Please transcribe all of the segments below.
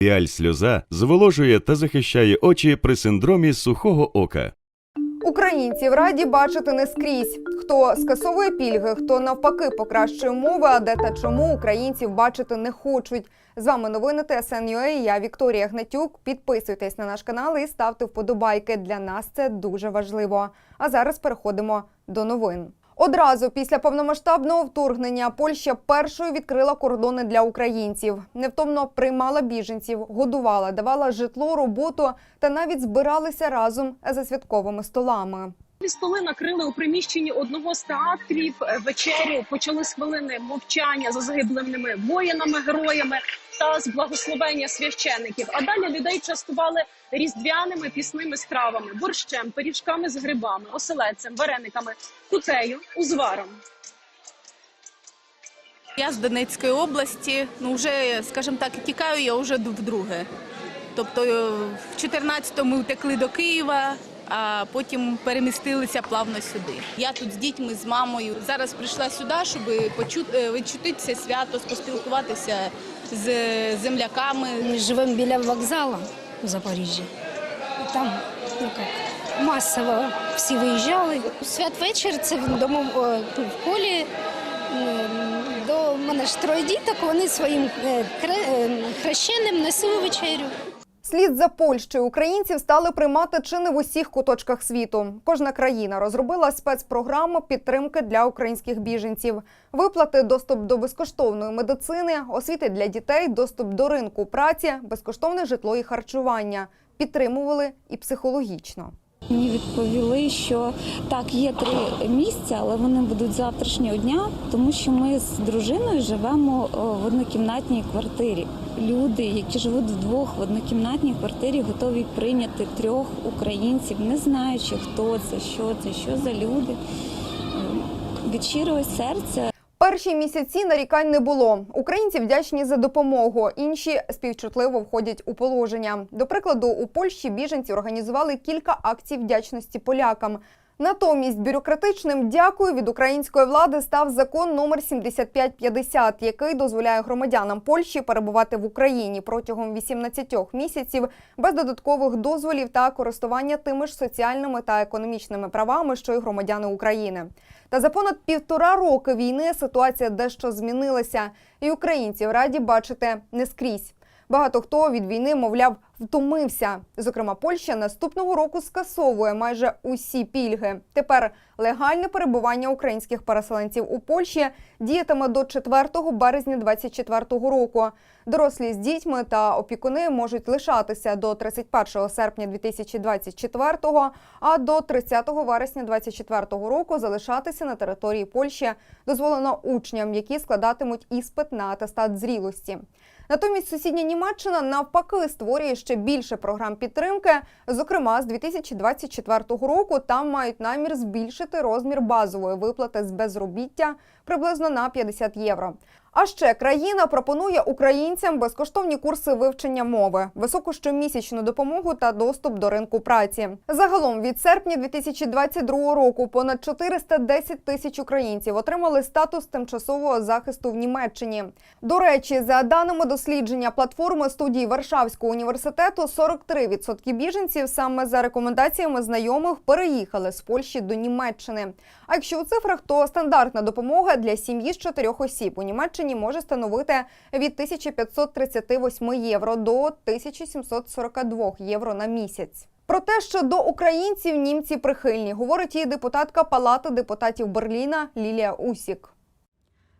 Піаль сльоза зволожує та захищає очі при синдромі сухого ока. Українців раді бачити не скрізь. Хто скасовує пільги, хто навпаки покращує умови, а де та чому українців бачити не хочуть. З вами новини ТСН.UA, Я Вікторія Гнатюк. Підписуйтесь на наш канал і ставте вподобайки. Для нас це дуже важливо. А зараз переходимо до новин. Одразу після повномасштабного вторгнення Польща першою відкрила кордони для українців. Невтомно приймала біженців, годувала, давала житло, роботу та навіть збиралися разом за святковими столами. Столи накрили у приміщенні одного з театрів вечерю. Почали з хвилини мовчання за загиблими воїнами, героями та з благословення священиків. А далі людей частували різдвяними пісними стравами, борщем, пиріжками з грибами, оселедцем, варениками, кутею, узваром. Я з Донецької області, ну вже, скажімо так, тікаю я вже вдруге. Тобто е, в 14-му втекли до Києва, а потім перемістилися плавно сюди. Я тут з дітьми, з мамою. Зараз прийшла сюди, щоб відчути це свято, поспілкуватися з земляками. Ми живемо біля вокзалу в Запоріжжі. Там ну як, масово всі виїжджали. Святвечір це вдома е, в колі. До мене ж троє діток, вони своїм е, е, хрещеним носили вечерю. Слід за Польщею українців стали приймати чи не в усіх куточках світу. Кожна країна розробила спецпрограму підтримки для українських біженців, виплати, доступ до безкоштовної медицини, освіти для дітей, доступ до ринку праці, безкоштовне житло і харчування. Підтримували і психологічно. Мені відповіли, що так, є три місця, але вони будуть завтрашнього дня, тому що ми з дружиною живемо в однокімнатній квартирі. Люди, які живуть вдвох в однокімнатній квартирі, готові прийняти трьох українців, не знаючи, хто це, що це, що за люди. Е, Від щирого серця Перші місяці нарікань не було. Українці вдячні за допомогу. Інші співчутливо входять у положення. До прикладу, у Польщі біженці організували кілька акцій вдячності полякам. Натомість бюрократичним дякую від української влади став закон номер 7550, який дозволяє громадянам Польщі перебувати в Україні протягом 18 місяців без додаткових дозволів та користування тими ж соціальними та економічними правами, що й громадяни України. Та за понад півтора роки війни ситуація дещо змінилася, і українців раді бачити не скрізь. Багато хто від війни, мовляв, втомився. Зокрема, Польща наступного року скасовує майже усі пільги. Тепер легальне перебування українських переселенців у Польщі діятиме до 4 березня 2024 року. Дорослі з дітьми та опікуни можуть лишатися до 31 серпня 2024, а до 30 вересня 2024 року залишатися на території Польщі дозволено учням, які складатимуть іспит на атестат зрілості. Натомість сусідня Німеччина навпаки створює ще більше програм підтримки. Зокрема, з 2024 року там мають намір збільшити розмір базової виплати з безробіття приблизно на 50 євро. А ще країна пропонує українцям безкоштовні курси вивчення мови, високу щомісячну допомогу та доступ до ринку праці. Загалом від серпня 2022 року понад 410 тисяч українців отримали статус тимчасового захисту в Німеччині. До речі, за даними дослідження платформи студії Варшавського університету, 43% біженців саме за рекомендаціями знайомих переїхали з Польщі до Німеччини. А якщо у цифрах, то стандартна допомога для сім'ї з чотирьох осіб у Німеччині може становити від 1538 євро до 1742 євро на місяць. Про те, що до українців німці прихильні, говорить і депутатка Палати депутатів Берліна Лілія Усік.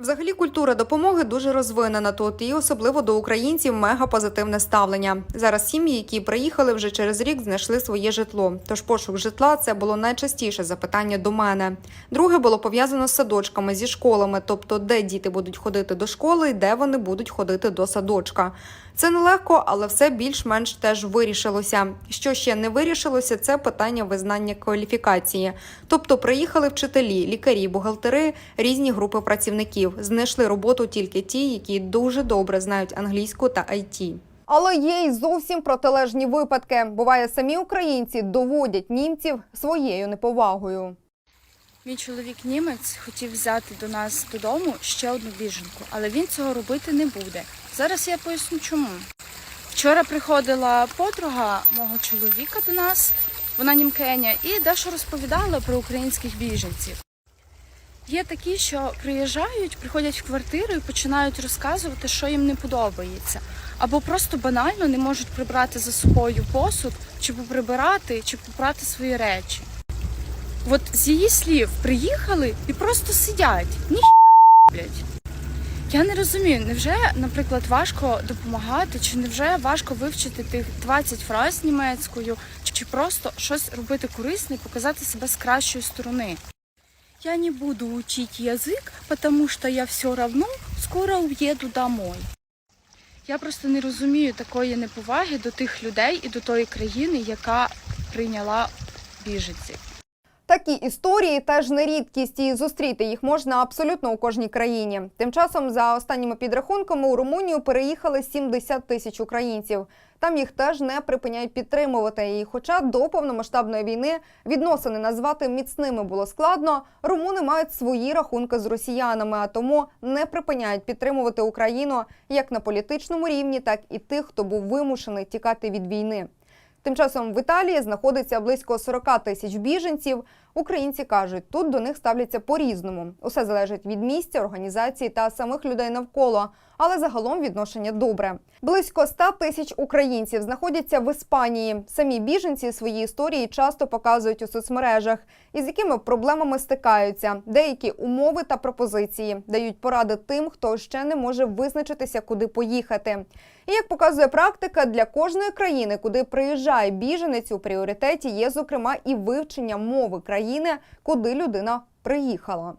Взагалі культура допомоги дуже розвинена тут, і особливо до українців мега позитивне ставлення. Зараз сім'ї, які приїхали вже через рік, знайшли своє житло. Тож пошук житла це було найчастіше запитання до мене. Друге було пов'язано з садочками зі школами, тобто де діти будуть ходити до школи і де вони будуть ходити до садочка. Це нелегко, але все більш-менш теж вирішилося. Що ще не вирішилося, це питання визнання кваліфікації. Тобто приїхали вчителі, лікарі, бухгалтери, різні групи працівників. Знайшли роботу тільки ті, які дуже добре знають англійську та IT. Але є й зовсім протилежні випадки. Буває, самі українці доводять німців своєю неповагою. Мій чоловік німець хотів взяти до нас додому ще одну біженку, але він цього робити не буде. Зараз я поясню чому. Вчора приходила подруга мого чоловіка до нас, вона німкеня, і дещо розповідала про українських біженців. Є такі, що приїжджають, приходять в квартиру і починають розказувати, що їм не подобається. Або просто банально не можуть прибрати за собою посуд, чи поприбирати, чи попрати свої речі. От з її слів приїхали і просто сидять, не роблять. Я не розумію, невже, наприклад, важко допомагати, чи невже важко вивчити тих 20 фраз німецькою, чи просто щось робити корисне показати себе з кращої сторони? Я не буду учить язик, потому что я все равно скоро уеду домой. Я просто не розумію такої неповаги до тих людей і до тої країни, яка прийняла біженців. Такі історії теж не рідкість, і зустріти їх можна абсолютно у кожній країні. Тим часом, за останніми підрахунками, у Румунію переїхали 70 тисяч українців. Там їх теж не припиняють підтримувати. І хоча до повномасштабної війни відносини назвати міцними було складно, румуни мають свої рахунки з росіянами, а тому не припиняють підтримувати Україну як на політичному рівні, так і тих, хто був вимушений тікати від війни. Тим часом в Італії знаходиться близько 40 тисяч біженців. Українці кажуть, тут до них ставляться по-різному. Усе залежить від місця, організації та самих людей навколо. Але загалом відношення добре. Близько 100 тисяч українців знаходяться в Іспанії. Самі біженці свої історії часто показують у соцмережах, із якими проблемами стикаються. Деякі умови та пропозиції дають поради тим, хто ще не може визначитися, куди поїхати. І як показує практика, для кожної країни, куди приїжджає біженець, у пріоритеті є зокрема і вивчення мови країни, куди людина приїхала.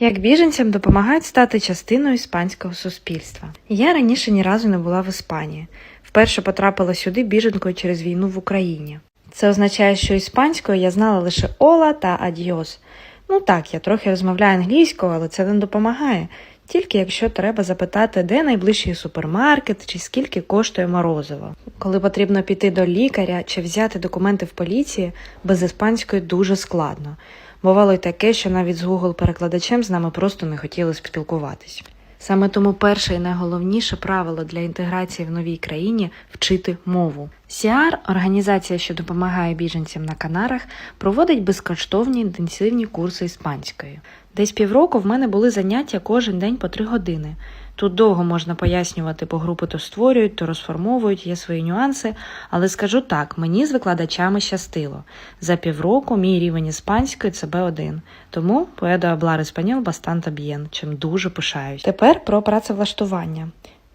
Як біженцям допомагають стати частиною іспанського суспільства. Я раніше ні разу не була в Іспанії. Вперше потрапила сюди біженкою через війну в Україні. Це означає, що іспанською я знала лише ола та Адіос. Ну так, я трохи розмовляю англійською, але це не допомагає. Тільки якщо треба запитати, де найближчий супермаркет чи скільки коштує морозиво. Коли потрібно піти до лікаря чи взяти документи в поліції, без іспанської дуже складно. Бувало й таке, що навіть з Google-перекладачем з нами просто не хотіли спілкуватись. Саме тому перше і найголовніше правило для інтеграції в новій країні вчити мову. Сіар, організація, що допомагає біженцям на Канарах, проводить безкоштовні інтенсивні курси іспанської. Десь півроку в мене були заняття кожен день по три години. Тут довго можна пояснювати, бо групи то створюють, то розформовують, є свої нюанси, але скажу так, мені з викладачами щастило. За півроку мій рівень іспанської це Б1, тому puedo hablar español bastante bien, чим дуже пишаюсь. Тепер про працевлаштування.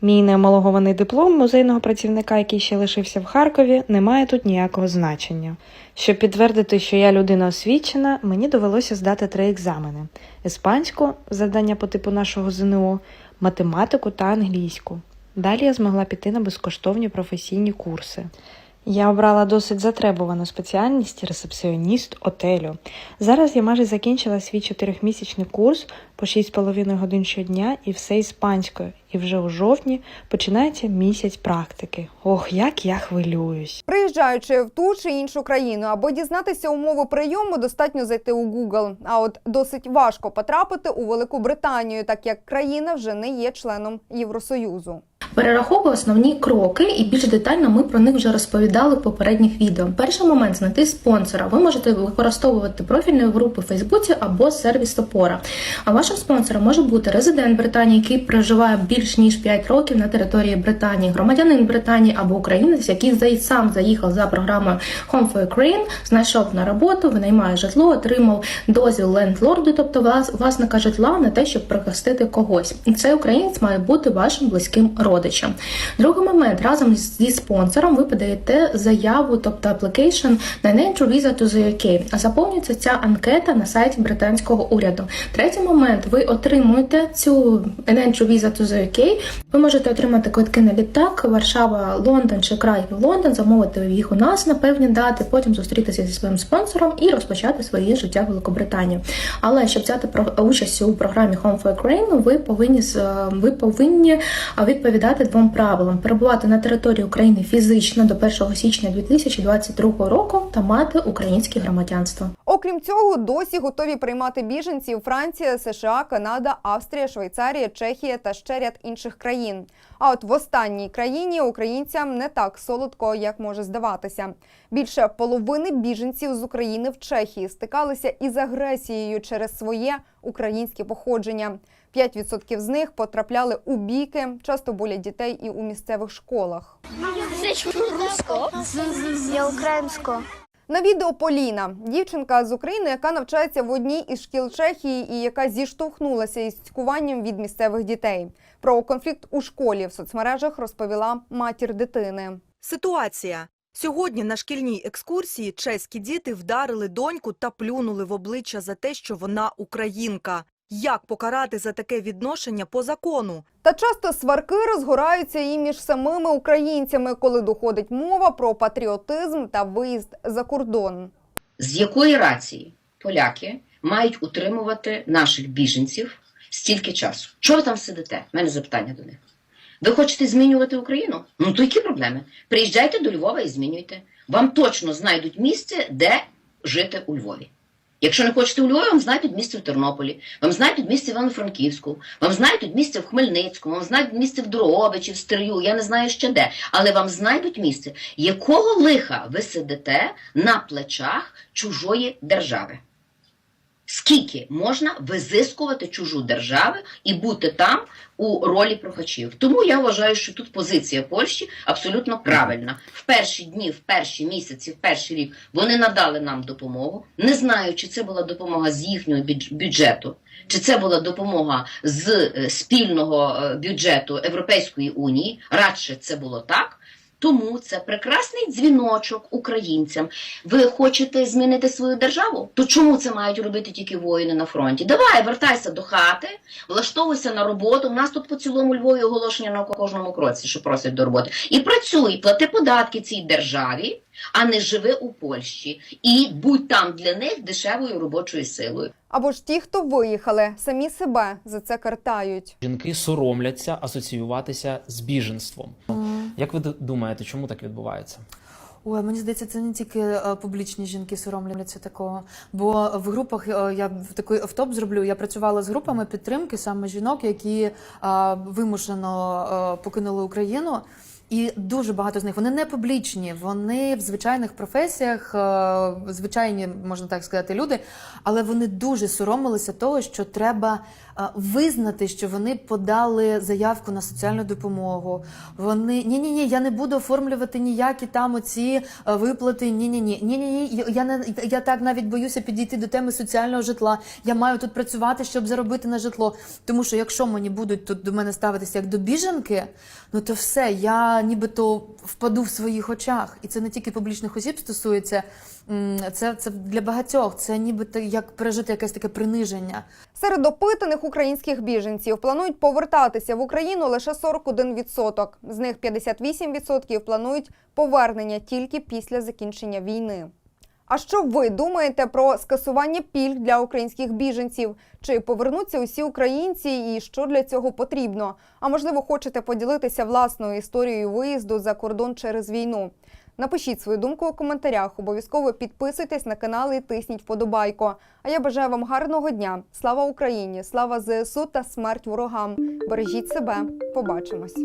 Мій неомологований диплом музейного працівника, який ще лишився в Харкові, не має тут ніякого значення. Щоб підтвердити, що я людина освічена, мені довелося здати три екзамени: іспанську завдання по типу нашого ЗНО, математику та англійську. Далі я змогла піти на безкоштовні професійні курси. Я обрала досить затребувану спеціальність ресепсіоніст отелю. Зараз я майже закінчила свій чотирьохмісячний курс по 6,5 годин щодня і все іспанською. І вже у жовтні починається місяць практики. Ох, як я хвилююсь. Приїжджаючи в ту чи іншу країну, аби дізнатися умови прийому, достатньо зайти у Google. А от досить важко потрапити у Велику Британію, так як країна вже не є членом Євросоюзу. Перераховую основні кроки, і більш детально ми про них вже розповідали в попередніх відео. Перший момент знайти спонсора. Ви можете використовувати профільні групи в Фейсбуці або сервіс Топора. А вашим спонсором може бути резидент Британії, який проживає більш ніж 5 років на території Британії, громадянин Британії або українець, який сам заїхав за програмою Home for Ukraine, знайшов на роботу, винаймає житло, отримав дозвіл лендлорду, тобто власника житла на те, щоб прихистити когось. І цей українець має бути вашим близьким родичем. Другий момент разом зі спонсором ви подаєте заяву, тобто application на entry visa to the UK. А заповнюється ця анкета на сайті британського уряду. Третій момент ви отримуєте цю entry visa to the UK. Ви можете отримати квитки на літак, Варшава, Лондон чи Краків, Лондон, замовити їх у нас на певні дати, потім зустрітися зі своїм спонсором і розпочати своє життя в Великобританії. Але щоб взяти про- участь у програмі Home for Ukraine, ви повинні ви повинні а, відповідати двом правилам: перебувати на території України фізично до 1 січня 2022 року та мати українське громадянство. Окрім цього, досі готові приймати біженців Франція, США, Канада, Австрія, Швейцарія, Чехія та ще ряд інших країн. А от в останній країні українцям не так солодко, як може здаватися. Більше половини біженців з України в Чехії стикалися із агресією через своє українське походження. 5% з них потрапляли у бійки, часто болять дітей і у місцевих школах. Я українська. На відео Поліна, дівчинка з України, яка навчається в одній із шкіл Чехії і яка зіштовхнулася із цькуванням від місцевих дітей. Про конфлікт у школі в соцмережах розповіла матір дитини. Ситуація. Сьогодні на шкільній екскурсії чеські діти вдарили доньку та плюнули в обличчя за те, що вона українка. Як покарати за таке відношення по закону? Та часто сварки розгораються і між самими українцями, коли доходить мова про патріотизм та виїзд за кордон. з якої рації поляки мають утримувати наших біженців стільки часу? Чого ви там сидите? У мене запитання до них. Ви хочете змінювати Україну? Ну то які проблеми? Приїжджайте до Львова і змінюйте. Вам точно знайдуть місце, де жити у Львові. Якщо не хочете у Львові, вам знайдуть місце в Тернополі, вам знайдуть місце в Івано-Франківську, вам знайдуть місце в Хмельницькому, вам знайдуть місце в Дрогобичі, в Стрию, я не знаю ще де. Але вам знайдуть місце, якого лиха ви сидите на плечах чужої держави. Скільки можна визискувати чужу державу і бути там у ролі прохачів? Тому я вважаю, що тут позиція Польщі абсолютно правильна. В перші дні, в перші місяці, в перший рік вони надали нам допомогу. Не знаю, чи це була допомога з їхнього бюдж- бюджету, чи це була допомога з е, спільного е, бюджету Європейської унії. Радше це було так. Тому це прекрасний дзвіночок українцям. Ви хочете змінити свою державу? То чому це мають робити тільки воїни на фронті? Давай, вертайся до хати, влаштовуйся на роботу. У нас тут по цілому Львові оголошення на кожному кроці, що просять до роботи. І працюй, плати податки цій державі, а не живи у Польщі. І будь там для них дешевою робочою силою. Або ж ті, хто виїхали, самі себе за це картають. Жінки соромляться асоціюватися з біженством. Як ви думаєте, чому так відбувається? Ой, мені здається, це не тільки е, публічні жінки соромляться такого. Бо в групах е, я в такий автоп зроблю. Я працювала з групами підтримки саме жінок, які вимушено е, покинули Україну. І дуже багато з них вони не публічні, вони в звичайних професіях, е, звичайні, можна так сказати, люди, але вони дуже соромилися того, що треба е, визнати, що вони подали заявку на соціальну допомогу. Вони ні, ні, ні, я не буду оформлювати ніякі там оці е, виплати. Ні, ні, ні, ні, ні. Я не я так навіть боюся підійти до теми соціального житла. Я маю тут працювати, щоб заробити на житло. Тому що якщо мені будуть тут до мене ставитися як до біженки, ну то все, я нібито впаду в своїх очах. І це не тільки публічних осіб стосується. Це, це для багатьох. Це нібито як пережити якесь таке приниження. Серед опитаних українських біженців планують повертатися в Україну лише 41%. З них 58% планують повернення тільки після закінчення війни. А що ви думаєте про скасування пільг для українських біженців? Чи повернуться усі українці і що для цього потрібно? А можливо, хочете поділитися власною історією виїзду за кордон через війну? Напишіть свою думку у коментарях. Обов'язково підписуйтесь на канал і тисніть вподобайку. А я бажаю вам гарного дня. Слава Україні! Слава ЗСУ та смерть ворогам! Бережіть себе. Побачимось!